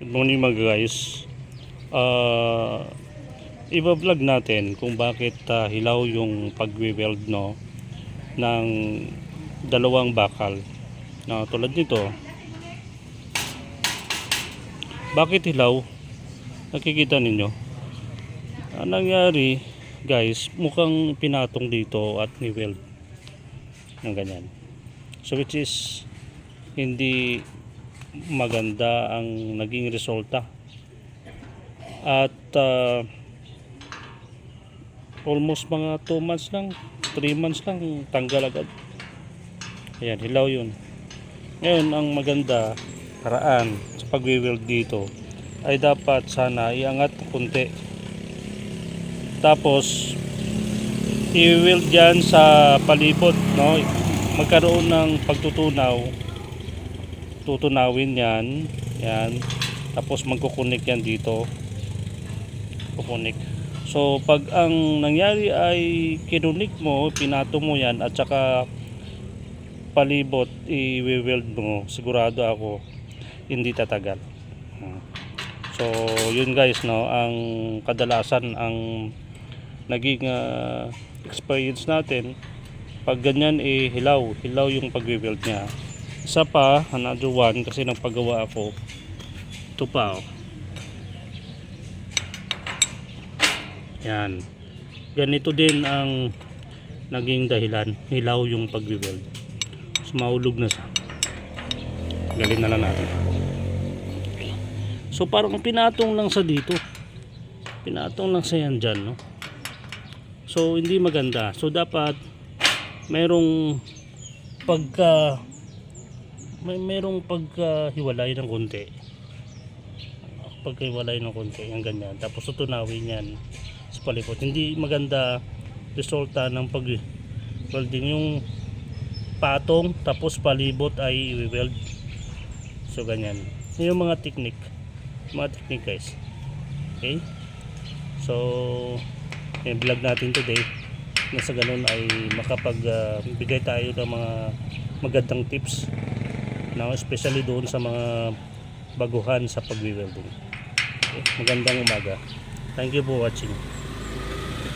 Good morning mga guys. Uh, iba-vlog natin kung bakit ah, hilaw yung pagwi-weld no ng dalawang bakal. Na tulad nito. Bakit hilaw? Nakikita ninyo. Ang nangyari, guys, mukhang pinatong dito at ni-weld ng ganyan. So which is hindi maganda ang naging resulta. At ah, almost mga 2 months lang, 3 months lang tanggal agad. Ayan, hilaw yun. Ngayon, ang maganda paraan sa pag-weld dito ay dapat sana iangat kunti. Tapos, i-weld dyan sa palibot, no? Magkaroon ng pagtutunaw tutunawin yan. Yan. Tapos magkukunik yan dito. Kukunik. So pag ang nangyari ay kinunik mo pinato mo yan at saka palibot i-weld mo. Sigurado ako hindi tatagal. So yun guys no ang kadalasan ang naging ah, experience natin. Pag ganyan eh hilaw. Hilaw yung pag-weld niya isa pa, another one, kasi nagpagawa ako. Ito pa, oh. Yan. Ganito din ang naging dahilan. Hilaw yung pag-weld. So, mahulog na sa. Galin na lang natin. So, parang pinatong lang sa dito. Pinatong lang sa yan dyan, no? So, hindi maganda. So, dapat merong pagka may merong pagkahiwalay ng konti. Pagkahiwalay ng konti yung ganyan. Tapos tutunawin yan sa palipot hindi maganda resulta ng pag welding yung patong tapos palibot ay i-weld. So ganyan. Yun yung mga technique. Mga technique guys. Okay? So yung vlog natin today na sa ganun ay makapagbigay tayo ng mga magandang tips na especially doon sa mga baguhan sa pagwi-welding. Okay, magandang umaga. Thank you for watching.